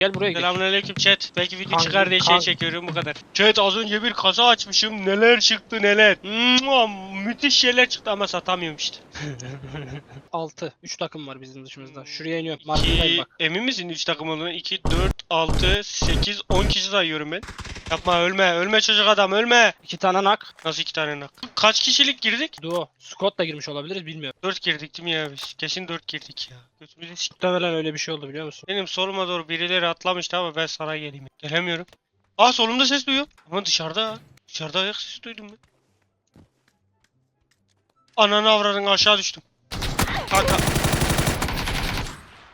Gel buraya gel. Selamünaleyküm chat. Belki video Kanka, çıkar diye şey çekiyorum bu kadar. Chat az önce bir kasa açmışım. Neler çıktı neler. Mua, müthiş şeyler çıktı ama satamıyorum işte. 6. 3 takım var bizim dışımızda. Şuraya iniyorum. Markındayım İki, bak. emin misin 3 takım olduğunu? 2, 4, 6, 8, 10 kişi sayıyorum ben. Yapma ölme. Ölme çocuk adam ölme. 2 tane nak. Nasıl iki tane nak? Kaç kişilik girdik? Duo. Scott da girmiş olabiliriz bilmiyorum. 4 girdik değil mi ya biz? Kesin 4 girdik ya. Götümüze s- Muhtemelen öyle bir şey oldu biliyor musun? Benim soluma doğru birileri atlamıştı ama ben sana geleyim. Gelemiyorum. Aa solumda ses duyuyorum. Ama dışarıda. Dışarıda ayak sesi duydum ben. Ananı avradın aşağı düştüm. Kanka.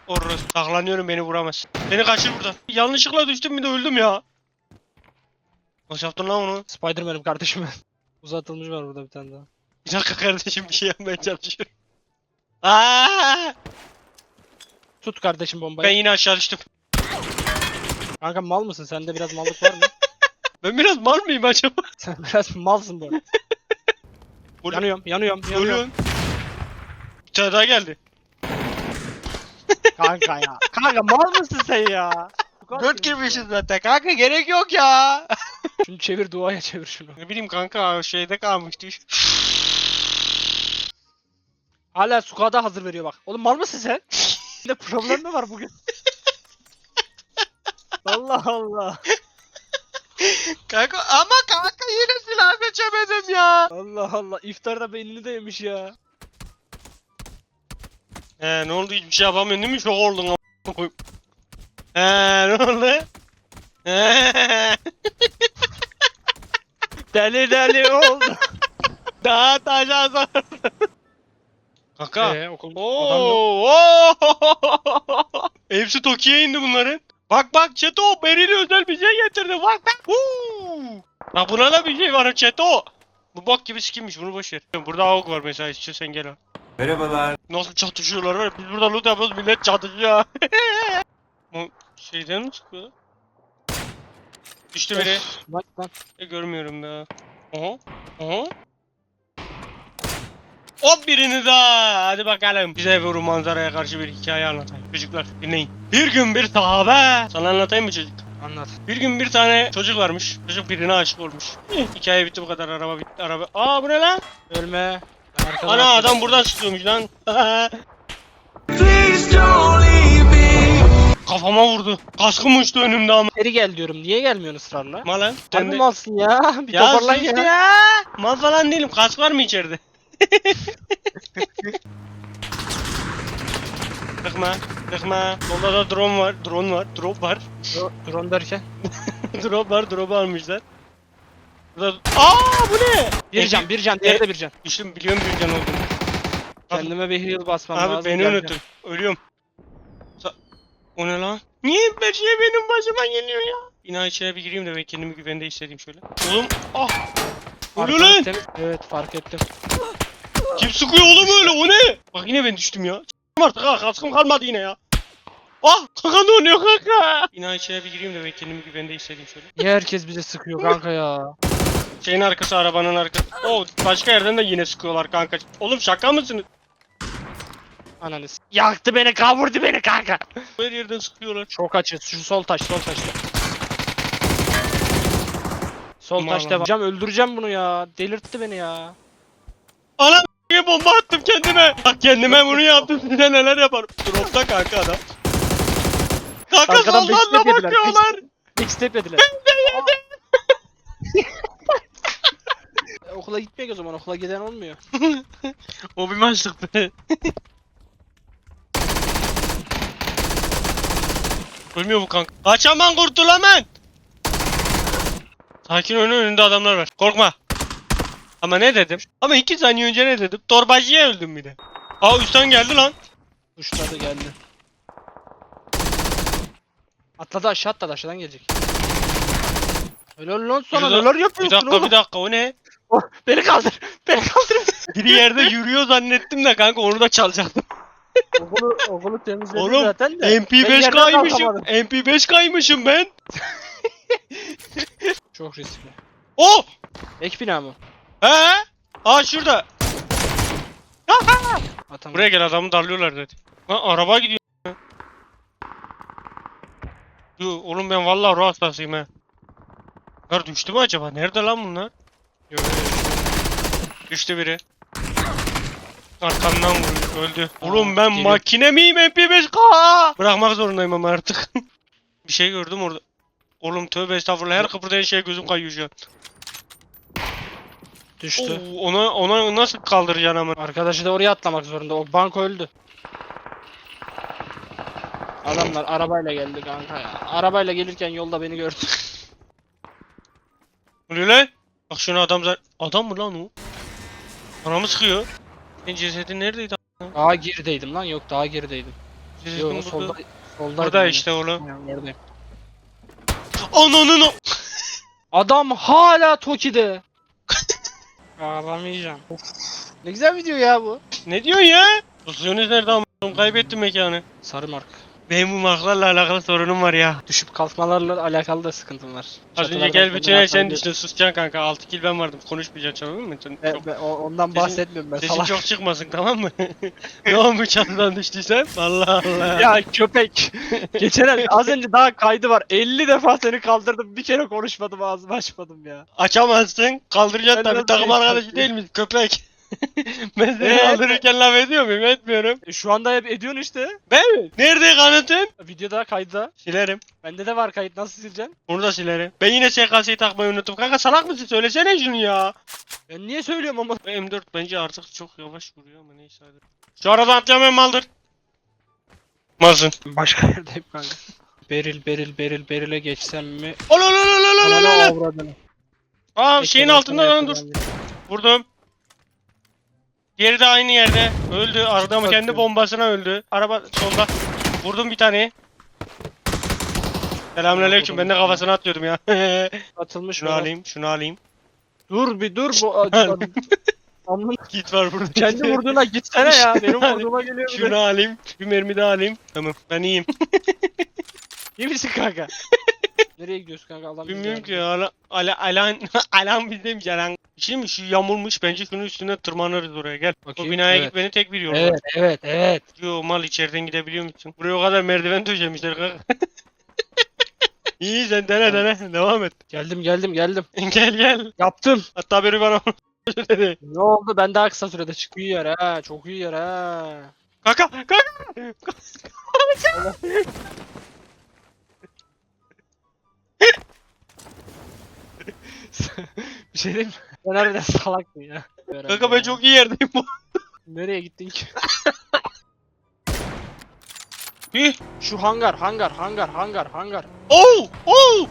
Orası. Saklanıyorum beni vuramaz. Beni kaçır buradan. Yanlışlıkla düştüm bir de öldüm ya. Nasıl yaptın lan onu? Spider-Man'im kardeşim. Uzatılmış var burada bir tane daha. Bir dakika kardeşim bir şey yapmaya çalışıyorum. Aa! Tut kardeşim bombayı. Ben yine aşağı düştüm. Kanka mal mısın? Sende biraz mallık var mı? Ben biraz mal mıyım acaba? Sen biraz malsın bu. arada. Yanıyorum, yanıyorum, yanıyorum. Bir tane daha geldi. Kanka ya. Kanka mal mısın sen ya? Dört girmişiz zaten kanka gerek yok ya. Şunu çevir duaya çevir şunu. ne bileyim kanka şeyde kalmıştı. Hala sukada hazır veriyor bak. Oğlum mal mısın sen? De problem mi var bugün? Allah Allah. kanka ama kanka yine silah seçemedim ya. Allah Allah. İftarda beynini de yemiş ya. He ne oldu hiçbir şey yapamıyorsun değil mi? Şok oldun a**ına koyayım. He ne oldu? He. Deli deli oldu. Daha taşa sor. Kanka. Ee, okul adam yok. Oo, oo. Hepsi Tokyo'ya indi bunların. Bak bak Çeto Beril özel bir şey getirdi bak bak. Huu. Bak buna da bir şey var Çeto. Bu bok gibi skinmiş bunu boş ver. Burada avuk var mesela istiyorsan gel al. Merhabalar. Nasıl çatışıyorlar var biz burada loot yapıyoruz millet çatışıyor. Bu şeyden mi çıkıyor? Düştü biri. Bak bak. E, görmüyorum daha. Oha. Oha. Hop birini daha. Hadi bakalım. Bize bu manzaraya karşı bir hikaye anlatayım. Çocuklar dinleyin. Bir gün bir sahabe. Sana anlatayım mı çocuk? Anlat. Bir gün bir tane çocuk varmış. Çocuk birine aşık olmuş. Hikaye bitti bu kadar. Araba bitti. Araba. Aa bu ne lan? Ölme. Arkadan Ana adam buradan sıkıyormuş lan. Kafama vurdu. Kaskım uçtu önümde ama. Geri gel diyorum. Niye gelmiyorsun ısrarla? Ma lan. Sen malsın ya. Bir Ya toparlan sus ya. ya. Mal falan değilim. Kask var mı içeride? Sıkma. Sıkma. Solda da drone var. Drone var. Drop var. Dro- Drone derken. drop var. Drop almışlar. Burada... Aa bu ne? Bir can, bir can, diğeri de bir can. Düştüm biliyorum bir can olduğunu. Kendime bir heal basmam Abi lazım. beni geleceğim. unuttum. Ölüyorum. O ne lan? Niye her şey benim başıma geliyor ya? Bina içine bir gireyim de ben kendimi güvende hissedeyim şöyle. Oğlum ah! Ölüyor Arkamız lan! temiz. Evet fark ettim. Kim sıkıyor oğlum öyle o ne? Bak yine ben düştüm ya. S**tim artık ha kaskım kalmadı yine ya. Ah kanka ne oluyor kanka? Bina içine bir gireyim de ben kendimi güvende hissedeyim şöyle. Niye herkes bize sıkıyor kanka ya? Şeyin arkası arabanın arkası. Oo başka yerden de yine sıkıyorlar kanka. Oğlum şaka mısınız? Ananı s- Yaktı beni, kavurdu beni kanka. Her yerden sıkıyorlar. Çok açız. Şu sol taş, sol taşta. Sol Aman taş Allah'ım. devam. Hocam öldüreceğim bunu ya. Delirtti beni ya. Anam diye bomba attım kendime. Bak kendime bunu yaptım size neler yaparım. Dropta kanka adam. Kanka Arkadan soldan backstep da yediler, bakıyorlar. Big step yediler. E, okula gitmiyor ki o zaman. Okula giden olmuyor. O bir maçlıktı. Ölmüyor bu kanka. Kaç aman kurtul hemen. Sakin önü önünde adamlar var. Korkma. Ama ne dedim? Ama iki saniye önce ne dedim? Torbacıya öldüm bir de. Aa üstten geldi lan. Uçladı geldi. Atladı aşağı atladı aşağıdan gelecek. Helal lan sana Bir neler Bir yapıyorsun dakika oğlum? bir dakika o ne? Oh, beni kaldır. Beni kaldır. Biri yerde yürüyor zannettim de kanka onu da çalacaktım. Okulu, okulu temizledim Oğlum, zaten de. Ben MP5 yerden kaymışım. kalkamadım. MP5 kaymışım ben. Çok riskli. Oh! Ek bina mı? He? Aa şurada. Atam. Buraya gel adamı darlıyorlar dedi. Lan araba gidiyor. Yo, oğlum ben vallahi ruh hastasıyım he. Bunlar düştü mü acaba? Nerede lan bunlar? Yo, yo, yo. Düştü biri. Arkamdan vuruyor. Öldü. Oğlum ben geliyor. makine miyim MP5K? Bırakmak zorundayım ama artık. bir şey gördüm orada. Oğlum tövbe estağfurullah her kıpırdayan şeye gözüm kayıyor şu an. Düştü. Oo, ona ona nasıl kaldıracaksın ama? Arkadaşı da oraya atlamak zorunda. O banko öldü. Adamlar arabayla geldi kanka ya. Arabayla gelirken yolda beni gördü. Oluyor lan. Bak şuna adam zar... Adam mı lan o? Anamı sıkıyor. Senin cesedin neredeydi? Daha gerideydim lan. Yok daha gerideydim. Cesedin Yok burada. solda. Solda. Burada işte oğlum. Oradayım. Ananın o... Adam hala Toki'de. Ağlamayacağım. Ne güzel video ya bu. Ne diyorsun ya? Pozisyonuz nerede ama? Kaybettim mekanı. Sarı mark. Benim bu marklarla alakalı sorunum var ya. Düşüp kalkmalarla alakalı da sıkıntım var. Az önce gel bütün her sen düştün susacaksın kanka. 6 kill ben vardım. Konuşmayacaksın tamam mı? Sen çok, ben ondan Sesin- bahsetmiyorum ben sesin salak. çok çıkmasın tamam mı? ne olmuş çatıdan düştüysen? Allah Allah. Ya köpek. Geçen el- az önce daha kaydı var. 50 defa seni kaldırdım. Bir kere konuşmadım ağzımı açmadım ya. Açamazsın. Kaldıracaksın tabii. Takım arkadaşı değil misin? Köpek. Ben seni Evet. kaldırırken laf ediyor muyum? Etmiyorum. E, şu anda hep ediyorsun işte. Ben mi? Nerede kanıtın? Videoda kayıtta. Silerim. Bende de var kayıt. Nasıl sileceksin? Onu da silerim. Ben yine SKS'yi takmayı unuttum. Kanka salak mısın? Söylesene şunu ya. Ben niye söylüyorum ama? M4 bence artık çok yavaş vuruyor ama neyse hadi. Şu aradan atlayamayan maldır. Malsın. Başka yerdeyim kanka. Beril beril beril berile geçsem mi? Ol ol ol ol ol ol ol. avradını. Aa şeyin altında lan dur. Vurdum. Diğeri de aynı yerde. Öldü. Arada mı kendi bombasına öldü. Araba solda. Vurdum bir tane. Selamünaleyküm. Ben de kafasına atlıyordum ya. Atılmış şunu mı? alayım, şunu alayım. Dur bir dur bu adam. Amın Git var burada. kendi vurduğuna gitsene ya. Benim vurduğuma geliyor bir de. Şunu alayım. Bir mermi daha alayım. Tamam. Ben iyiyim. İyi misin kanka? Nereye gidiyorsun kanka? Allah Bilmiyorum ki ya. Ala, ala, alan, alan bizdeymiş alan. Şimdi şu yamulmuş. Bence şunun üstüne tırmanırız oraya. Gel. Bakayım, O binaya evet. gitmenin tek bir var. Evet evet evet. Yo mal içeriden gidebiliyor musun? Buraya o kadar merdiven döşemişler kanka. İyi sen dene dene. Devam et. Geldim geldim geldim. Gel gel. Yaptım. Hatta biri bana dedi. Ne oldu? Ben daha kısa sürede çık. İyi yer ha. Çok iyi yer ha. Kanka kanka. bir şey diyeyim mi? Ben harbiden salaktım ya. Kanka ben çok iyi yerdeyim bu. Nereye gittin ki? Hih. Şu hangar hangar hangar hangar hangar. Oh oh.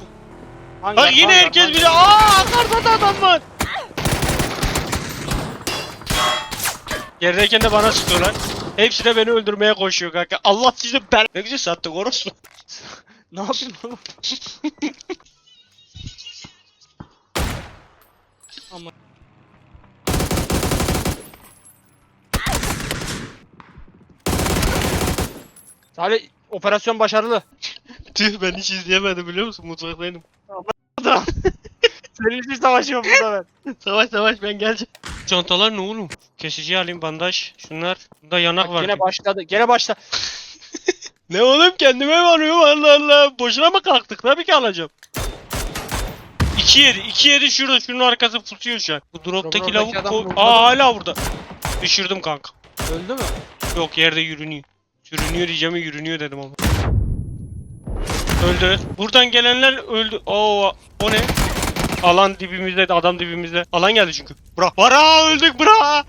hangar Bak yine hangar, herkes hangar. bile. Aa karda da adam var. Yerdeyken de bana sıkıyorlar. Hepsi de beni öldürmeye koşuyor kanka. Allah sizi ben... Ne güzel sattık orospu. Ne yapayım oğlum? Salih operasyon başarılı. Tüh ben hiç izleyemedim biliyor musun? Mutfaktaydım. Senin için savaşıyorum burada ben. Savaş savaş ben geleceğim. Çantalar ne oğlum? Kesici alayım bandaj. Şunlar. Bunda yanak var. Gene başladı. Gene başla. Ne oğlum kendime varıyorum Allah Allah. Boşuna mı kalktık? Tabii ki alacağım. 2 yedi. 2 yedi şurada. Şunun arkası pusuyor şu an. Bu droptaki lavuk ko- Aa hala burada. Düşürdüm kanka. Öldü mü? Yok yerde yürünüyor. Sürünüyor diyeceğim yürünüyor dedim ama. Öldü. Buradan gelenler öldü. Oo o ne? Alan dibimizde adam dibimizde. Alan geldi çünkü. Bra. Bara öldük bra.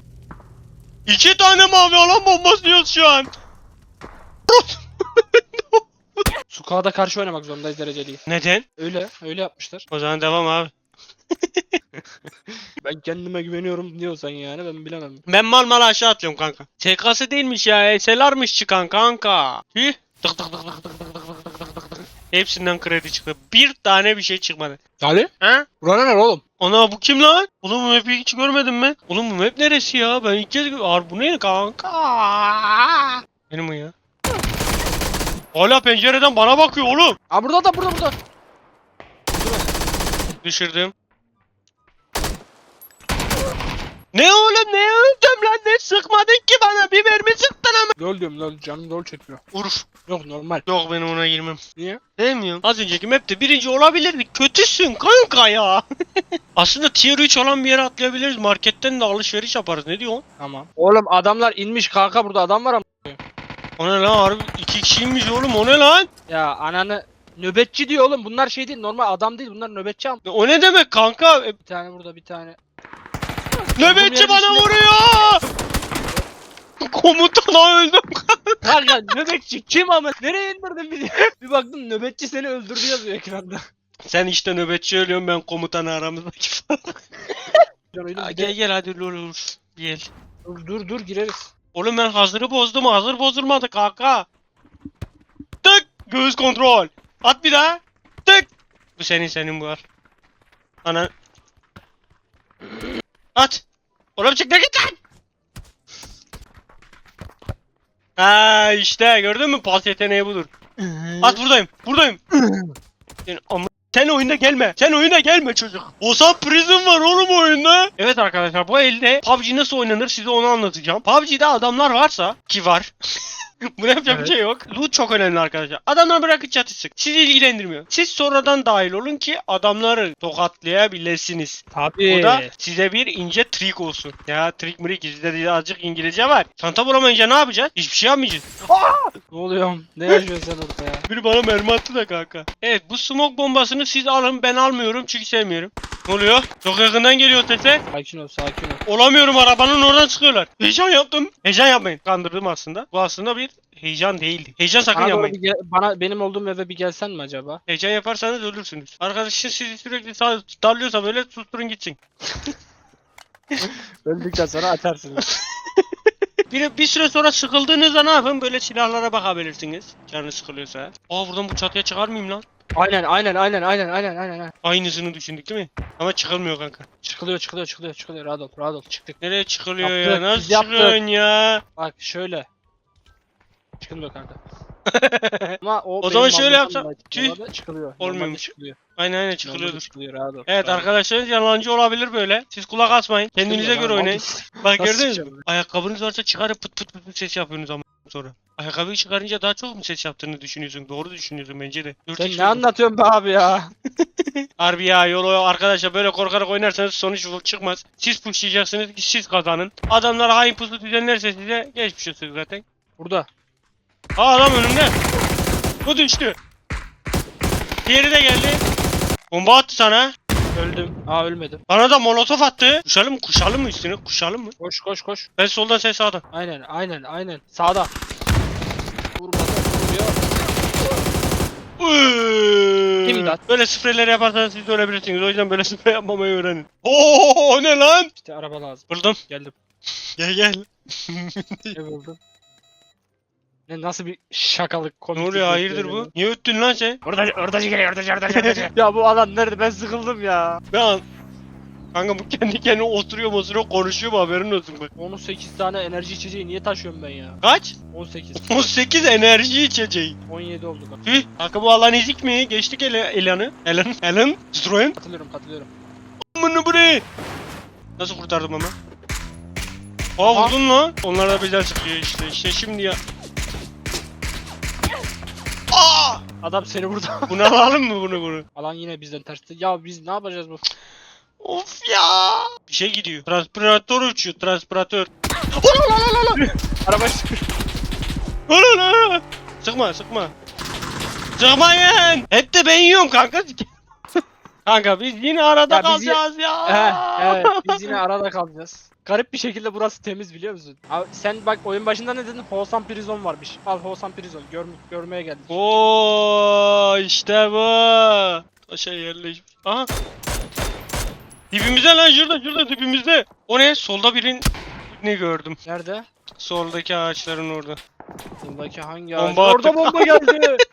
İki tane mavi alan bombası yiyoruz şu an. Suka'da karşı oynamak zorundayız dereceliyi. Neden? Öyle. Öyle yapmışlar. O zaman devam abi. Ben kendime güveniyorum diyorsan yani ben bilemem. Ben mal mal aşağı atlıyorum kanka. SK'sı değilmiş ya. SLR'mış çıkan kanka. Hih. Tık tık tık tık tık tık tık tık tık tık tık tık. Hepsinden kredi çıktı. Bir tane bir şey çıkmadı. Ali? Ha? Bura ne oğlum? Ana bu kim lan? Oğlum bu map'i hiç görmedim mi? Oğlum bu map neresi ya? Ben ilk kez Ar bu ne kanka? Benim o ya. Hala pencereden bana bakıyor oğlum. Aa burada da burada burada. Düşürdüm. Ne oğlum ne öldüm lan ne sıkmadın ki bana bir mermi sıktın ama. Lol diyorum lol canım lol çekiyor. Urf. Yok normal. Yok ben ona girmem. Niye? Sevmiyorum. Az önceki map'te birinci olabilirdik. Kötüsün kanka ya. Aslında tier 3 olan bir yere atlayabiliriz. Marketten de alışveriş yaparız. Ne diyorsun? Tamam. Oğlum adamlar inmiş kanka burada adam var ama. O ne lan harbi iki kişiymiş oğlum o ne lan? Ya ananı nöbetçi diyor oğlum. Bunlar şey değil normal adam değil. Bunlar nöbetçi am. O ne demek kanka? E, Bir tane burada bir tane. nöbetçi yerin bana içinde- vuruyor. Komutana öldüm. Kanka nöbetçi kim ama? Nereye indirdin bizi? bir baktım nöbetçi seni öldürdü yazıyor ekranda. Sen işte nöbetçi ölüyorsun ben komutanı aramızdaki. Ya gel gel hadi lol lol. Gel. Dur dur dur gireriz. Oğlum ben hazırı bozdum. Hazır bozulmadı kanka. Tık. Göğüs kontrol. At bir daha. Tık. Bu senin senin bu var. Ana. At. Oğlum çık ne git lan. Ha işte gördün mü pas yeteneği budur. At buradayım. Buradayım. Sen, ama sen oyunda gelme. Sen oyuna gelme çocuk. Osa Prison var oğlum oyunda. Evet arkadaşlar bu elde PUBG nasıl oynanır size onu anlatacağım. PUBG'de adamlar varsa ki var. Buna yapacak Evet. bir şey yok. Loot çok önemli arkadaşlar. Adamlar bırakın çatışsın. Sizi ilgilendirmiyor. Siz sonradan dahil olun ki adamları tokatlayabilirsiniz. Tabii. Bu da size bir ince trik olsun. Ya trik mrik sizde de azıcık İngilizce var. Çanta bulamayınca ne yapacağız? Hiçbir şey yapmayacağız. Ne oluyor? Ne yaşıyorsun sen orada ya? Biri bana mermi attı da kanka. Evet bu smoke bombasını siz alın ben almıyorum çünkü sevmiyorum. Ne oluyor? Çok yakından geliyor sesler. Sakin ol sakin ol. Olamıyorum arabanın oradan çıkıyorlar. Heyecan yaptım. Heyecan yapmayın. Kandırdım aslında. Bu aslında bir heyecan değildi. Heyecan sakın Bana, doğru yapmayın. bir gel- bana benim olduğum eve bir gelsen mi acaba? Heyecan yaparsanız ölürsünüz. Arkadaşın sizi sürekli sağ- darlıyorsa böyle susturun gitsin. Öldükten sonra açarsınız. Bir, bir süre sonra sıkıldığınızda ne yapın? Böyle silahlara bakabilirsiniz. Canınız sıkılıyorsa. Aa buradan bu çatıya çıkar mıyım lan? aynen aynen aynen aynen aynen aynen. Aynısını düşündük değil mi? Ama çıkılmıyor kanka. Çıkılıyor çıkılıyor çıkılıyor çıkılıyor. Rahat ol rahat ol çıktık. Nereye çıkılıyor ya? Yaptık, Nasıl biz yaptık. çıkıyorsun ya? Bak şöyle. Çıkılmıyor kanka. Ama o, O benim zaman şöyle mantığımdan yapsam- dolayı Tüh. Normalde çıkılıyor. Olmuyormuş. Normalde çıkılıyor. Aynen aynen Normalde çıkılıyordur. çıkılıyor rahat ol. Evet rahat ol. arkadaşlarınız yalancı olabilir böyle. Siz kulak asmayın. Kendinize Çıkılıyor göre lan, oynayın. Bak Nasıl gördünüz mü? çıkacağım? Ayakkabınız varsa çıkarıp pıt pıt pıt pıt ses yapıyorsunuz ama sonra. Ayakkabıyı çıkarınca daha çok mu ses yaptığını düşünüyorsun? Doğru düşünüyorsun bence de. Dört Sen kişi ne oldu. anlatıyorsun be abi ya? Harbi ya yolu arkadaşlar böyle korkarak oynarsanız sonuç çıkmaz. Siz pushlayacaksınız ki siz kazanın. Adamlar hain pusu düzenlerse size geçmiş olsun zaten. Burada. Aa adam önümde. Bu düştü. Diğeri de geldi. Bomba attı sana. Öldüm. Aa ölmedim. Bana da molotof attı. Kuşalım kuşalım mı üstüne? Kuşalım mı? Koş koş koş. Ben soldan sen sağdan. Aynen aynen aynen. Sağda. Vurmadan vuruyor. İmdat. Böyle spreyler yaparsanız siz de ölebilirsiniz. O yüzden böyle sprey yapmamayı öğrenin. Oo o ne lan? İşte araba lazım. Buldum. Geldim. Gel gel. Ne buldun? Ne nasıl bir şakalık komik. ne oluyor hayırdır bu? Niye öttün lan sen? Orada oradacı geliyor oradacı oradacı oradacı. ya bu adam nerede ben sıkıldım ya. Ben Kanka bu kendi kendine oturuyor oturuyor konuşuyor mu haberin olsun bak. 18 tane enerji içeceği niye taşıyorum ben ya? Kaç? 18. 18 enerji içeceği. 17 oldu bak. Tüh. Kanka bu alan ezik mi? Geçtik ele, Elan'ı. Elan. Elan. Citroen. Katılıyorum katılıyorum. Bunu buraya. Nasıl kurtardım ama? Aa vurdun lan. Onlar da bizden sıkıyor işte. İşte şimdi ya. Adam seni vurdu. Bunu alalım mı bunu bunu? Alan yine bizden tersti. Ya biz ne yapacağız bu? Of ya. Bir şey gidiyor. Transpiratör uçuyor. Transpiratör. Araba çıkıyor. Öyle lan. Sıkma sıkma. Sıkmayın. Hep de ben yiyorum kanka. Kanka biz yine arada Ya biz kalacağız ya. He, evet biz yine arada kalacağız. Garip bir şekilde burası temiz biliyor musun? Abi sen bak oyun başında ne dedin? Hosan Prison varmış. Al Hosan Prison. Gör, görmeye geldik. Oo işte bu. Taşa yerleşmiş. Aha. Dibimizde lan şurada şurada dibimizde. O ne? Solda birin ne gördüm. Nerede? Soldaki ağaçların orada. Buradaki hangi Bomba ağaç? Orada attık. bomba geldi.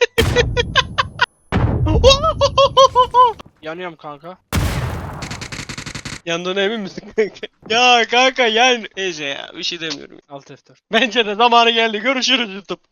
Yanıyorum kanka. Yandığına emin misin kanka? ya kanka yani. Neyse ya bir şey demiyorum. Alt F4. Bence de zamanı geldi. Görüşürüz YouTube.